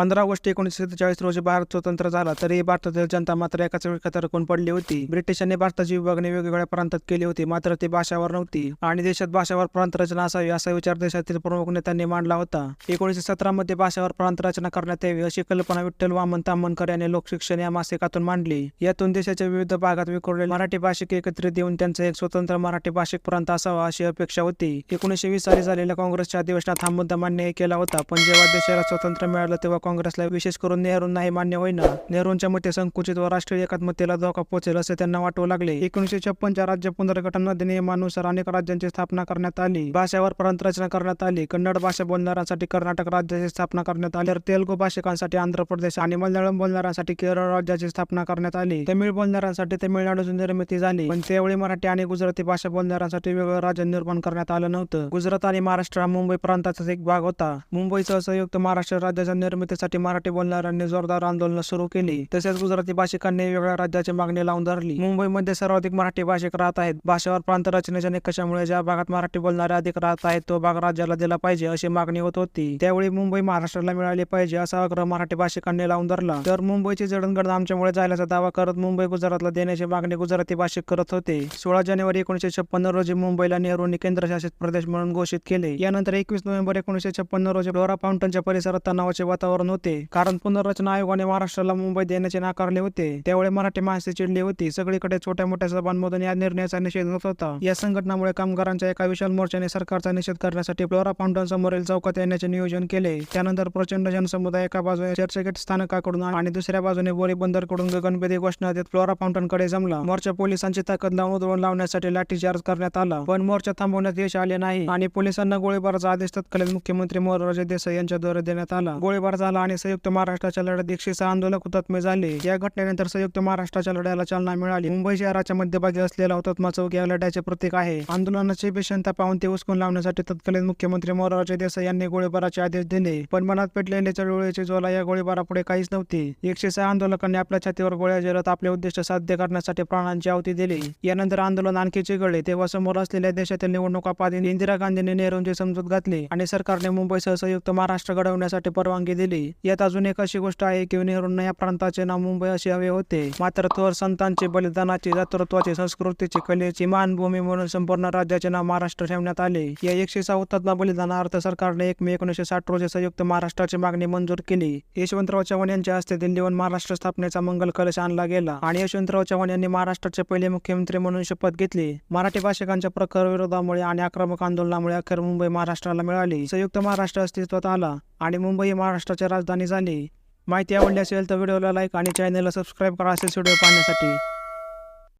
पंधरा ऑगस्ट एकोणीसशे सत्तेचाळीस रोजी भारत स्वतंत्र झाला. तरी भारतातील जनता मात्र एकाच वेळी कोण पडली होती. ब्रिटिशांनी भारताची विभागणी वेगवेगळ्या प्रांतात केली होती मात्र ती भाषावर नव्हती. आणि देशात भाषावर प्रांत रचना असावी असा विचार देशातील प्रमुख नेत्यांनी मांडला होता. एकोणीसशे सतरा मध्ये भाषावर प्रांत रचना करण्यात यावी अशी कल्पना विठ्ठल वामन तांबनकर यांनी लोकशिक्षण या मासिकातून मांडली. यातून देशाच्या विविध भागात विखुरलेले मराठी भाषिक एकत्रित येऊन त्यांचा एक स्वतंत्र मराठी भाषिक प्रांत असावा अशी अपेक्षा होती. एकोणीसशे वीस साली झालेल्या काँग्रेसच्या अधिवेशनात हा मुद्दा मान्य केला होता. पण जेव्हा देशाला स्वातंत्र्य मिळालं तेव्हा काँग्रेसला विशेष करून नेहरूंना हे मान्य होईना. नेहरूंच्या मते संकुचित व राष्ट्रीय एकात्मतेला धोका पोहोचेल असे त्यांना वाटू लागले. एकोणीसशे छप्पनच्या राज्य पुनर्गठन अधिनियमानुसार अनेक राज्यांची स्थापना करण्यात आली. भाषेवर प्रांत रचना करण्यात आली. कन्नड भाषा बोलणाऱ्यांसाठी कर्नाटक राज्याची स्थापना करण्यात आली. तर तेलुगू भाषिकांसाठी आंध्र प्रदेश आणि मल्याळम बोलणाऱ्यांसाठी केरळ राज्याची स्थापना करण्यात आली. तमिळ बोलणाऱ्यांसाठी तमिळनाडूची निर्मिती झाली. पण त्यावेळी मराठी आणि गुजराती भाषा बोलणाऱ्यांसाठी वेगळं राज्य निर्माण करण्यात आलं नव्हतं. गुजरात आणि महाराष्ट्र हा मुंबई प्रांताचाच एक भाग होता. मुंबईसह संयुक्त महाराष्ट्र राज्याच्या निर्मिती निर्मितीसाठी मराठी बोलणाऱ्यांनी जोरदार आंदोलन सुरू केली. तसेच गुजराती भाषिकांनी वेगळ्या राज्याची मागणी लावून धरली. मुंबईमध्ये सर्वाधिक मराठी भाषिक राहत आहेत. भाषेवर प्रांत रचनेच्या निकषामुळे ज्या भागात मराठी बोलणारे अधिक राहत आहेत तो भाग राज्याला दिला पाहिजे अशी मागणी होत होती. त्यावेळी मुंबई महाराष्ट्राला मिळाली पाहिजे असा आग्रह मराठी भाषिकांनी लावून धरला. तर मुंबईची जडणगडण आमच्यामुळे झाल्याचा दावा करत मुंबई गुजरातला देण्याची मागणी गुजराती भाषिक करत होते. सोळा जानेवारी एकोणीसशे छप्पन्न रोजी मुंबईला नेहरूंनी केंद्रशासित प्रदेश म्हणून घोषित केले. यानंतर एकवीस नोव्हेंबर एकोणीसशे छप्पन्न रोजी फ्लोरा फाउंटनच्या परिसरात तणावाचे वातावरण होते. कारण पुनर्रचना आयोगाने महाराष्ट्राला मुंबई देण्याचे नाकारले होते. त्यावेळी मराठी माणसे चिडली होती. सगळीकडे छोट्या मोठ्या सभांमधून या निर्णयाचा निषेध होत होता. या संघटनामुळे कामगारांच्या एका विशाल मोर्चाने सरकारचा निषेध करण्यासाठी फ्लोरा फाउंटन समोरील चौकात येण्याचे नियोजन केले. त्यानंतर प्रचंड जनसमुदाय एका बाजूने चर्चगेट स्थानकाकडून आणि दुसऱ्या बाजूने बोरी बंदरकडून गगनभेदी घोषणा देत फ्लोरा फाउंटनकडे जमला. मोर्चा पोलिसांची ताकद लावून उधळून लावण्यासाठी लाठीचार्ज करण्यात आला. पण मोर्चा थांबवण्यात यश आले नाही आणि पोलिसांना गोळीबाराचा आदेश तत्कालीन मुख्यमंत्री मोरारजी देसाई यांच्याद्वारे देण्यात आला. गोळीबाराचा झाला आणि संयुक्त महाराष्ट्राच्या लढ्यात एकशे आंदोलक हुतात्मे झाले. या घटनेनंतर संयुक्त महाराष्ट्राच्या लढ्याला चालना मिळाली. मुंबई शहराच्या मध्यभागी असलेला हुतात्मा चौक या लढ्याचे प्रतीक आहे. आंदोलनाची भीषणता पाहून ते उचकून लावण्यासाठी तत्कालीन मुख्यमंत्री मोरारजी देसाई यांनी गोळीबाराचे आदेश दिले. पण मनात पेटलेल्या चळवळीची ज्वाला या गोळीबारापुढे काहीच नव्हती. एकशे सहा आंदोलकांनी आपल्या छातीवर गोळ्या जिरत आपले उद्दिष्ट साध्य करण्यासाठी प्राणांची आहुती दिली. यानंतर आंदोलन आणखी चिघळले. तेव्हा समोर असलेल्या देशातील निवडणुका पाहून इंदिरा गांधींनी नेहरूंची समजूत घातली आणि सरकारने मुंबईसह संयुक्त महाराष्ट्र घडवण्यासाठी परवानगी दिली. यात अजून एक अशी गोष्ट आहे की नेहरूंना या प्रांताचे नाव मुंबई असे हवे होते. मात्र थोर संतांचे बलिदानाची दातृत्वाची संस्कृतीची कलेची मानभूमी म्हणून संपूर्ण राज्याचे नाव महाराष्ट्र ठेवण्यात आले. या एकशे सहा हुतात्मा बलिदानार्थ सरकारने एक मे एकोणीसशे साठ रोजी संयुक्त महाराष्ट्राची मागणी मंजूर केली. यशवंतराव चव्हाण यांच्या हस्ते दिल्लीहून महाराष्ट्र स्थापनेचा मंगल कलश आणला गेला आणि यशवंतराव चव्हाण यांनी महाराष्ट्राचे पहिले मुख्यमंत्री म्हणून शपथ घेतली. मराठी भाषिकांच्या प्रखर विरोधामुळे आणि आक्रमक आंदोलनामुळे अखेर मुंबई महाराष्ट्राला मिळाली. संयुक्त महाराष्ट्र अस्तित्वात आला. आणि मुंबई ही महाराष्ट्राची राजधानी झाली. माहिती आवडली असेल तर व्हिडिओला लाईक आणि चॅनलला सबस्क्राईब करा असेच व्हिडिओ पाहण्यासाठी.